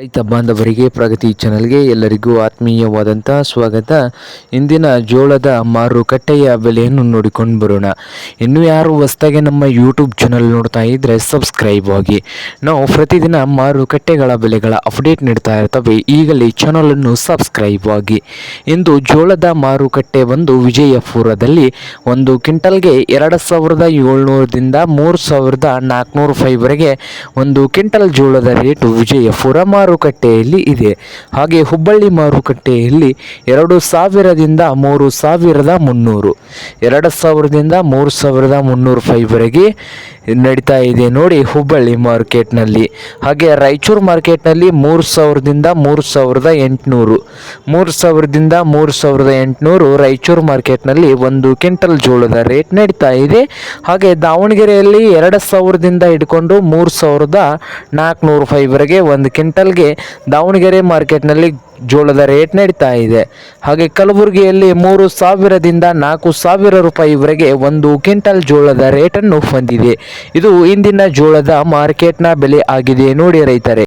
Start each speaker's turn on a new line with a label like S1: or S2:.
S1: ರೈತ ಬಾಂಧವರಿಗೆ, ಪ್ರಗತಿ ಚಾನಲ್ಗೆ ಎಲ್ಲರಿಗೂ ಆತ್ಮೀಯವಾದಂಥ ಸ್ವಾಗತ. ಇಂದಿನ ಜೋಳದ ಮಾರುಕಟ್ಟೆಯ ಬೆಲೆಯನ್ನು ನೋಡಿಕೊಂಡು ಬರೋಣ. ಇನ್ನು ಯಾರು ಹೊಸದಾಗಿ ನಮ್ಮ ಯೂಟ್ಯೂಬ್ ಚಾನಲ್ ನೋಡ್ತಾ ಇದ್ದರೆ ಸಬ್ಸ್ಕ್ರೈಬ್ ಆಗಿ. ನಾವು ಪ್ರತಿದಿನ ಮಾರುಕಟ್ಟೆಗಳ ಬೆಲೆಗಳ ಅಪ್ಡೇಟ್ ನೀಡ್ತಾ ಇರ್ತವೆ. ಈಗಲೇ ಚಾನಲನ್ನು ಸಬ್ಸ್ಕ್ರೈಬ್ ಆಗಿ. ಇಂದು ಜೋಳದ ಮಾರುಕಟ್ಟೆ ಬಂದು ವಿಜಯಪುರದಲ್ಲಿ ಒಂದು ಕ್ವಿಂಟಲ್ಗೆ ಎರಡು ಸಾವಿರದ ಏಳ್ನೂರದಿಂದ ಮೂರು ಸಾವಿರದ ನಾಲ್ಕುನೂರು ರೂಪಾಯಿವರೆಗೆ ಒಂದು ಕ್ವಿಂಟಲ್ ಜೋಳದ ರೇಟು ವಿಜಯಪುರ ಮಾರುಕಟ್ಟೆಯಲ್ಲಿ ಇದೆ. ಹಾಗೆ ಹುಬ್ಬಳ್ಳಿ ಮಾರುಕಟ್ಟೆಯಲ್ಲಿ ಎರಡು ಸಾವಿರದಿಂದ ಮೂರು ಸಾವಿರದ ಮುನ್ನೂರು, ಎರಡು ಸಾವಿರದಿಂದ ಮೂರು ಸಾವಿರದ ಮುನ್ನೂರು ರೂಪಾಯಿವರೆಗೆ ನಡೀತಾ ಇದೆ ನೋಡಿ ಹುಬ್ಬಳ್ಳಿ ಮಾರ್ಕೆಟ್ನಲ್ಲಿ. ಹಾಗೆ ರಾಯಚೂರು ಮಾರ್ಕೆಟ್ನಲ್ಲಿ ಮೂರು ಸಾವಿರದಿಂದ ಮೂರು ಸಾವಿರದ ಎಂಟುನೂರು, ಮೂರು ಸಾವಿರದಿಂದ ಮೂರು ಸಾವಿರದ ಎಂಟುನೂರು ರಾಯಚೂರು ಮಾರ್ಕೆಟ್ನಲ್ಲಿ ಒಂದು ಕ್ವಿಂಟಲ್ ಜೋಳದ ರೇಟ್ ನಡೀತಾ ಇದೆ. ಹಾಗೆ ದಾವಣಗೆರೆಯಲ್ಲಿ ಎರಡು ಸಾವಿರದಿಂದ ಹಿಡ್ಕೊಂಡು ಮೂರು ಸಾವಿರದ ನಾಲ್ಕುನೂರು ರೂಪಾಯಿವರೆಗೆ ಒಂದು ಕ್ವಿಂಟಲ್ಗೆ ದಾವಣಗೆರೆ ಮಾರ್ಕೆಟ್ನಲ್ಲಿ ಜೋಳದ ರೇಟ್ ನಡೀತಾ ಇದೆ. ಹಾಗೆ ಕಲಬುರಗಿಯಲ್ಲಿ ಮೂರು ಸಾವಿರದಿಂದ ನಾಲ್ಕು ಸಾವಿರ ರೂಪಾಯಿವರೆಗೆ ಒಂದು ಕ್ವಿಂಟಲ್ ಜೋಳದ ರೇಟನ್ನು ಹೊಂದಿದೆ. ಇದು ಇಂದಿನ ಜೋಳದ ಮಾರ್ಕೆಟ್ನ ಬೆಲೆ ಆಗಿದೆ, ನೋಡಿ ರೈತರೇ.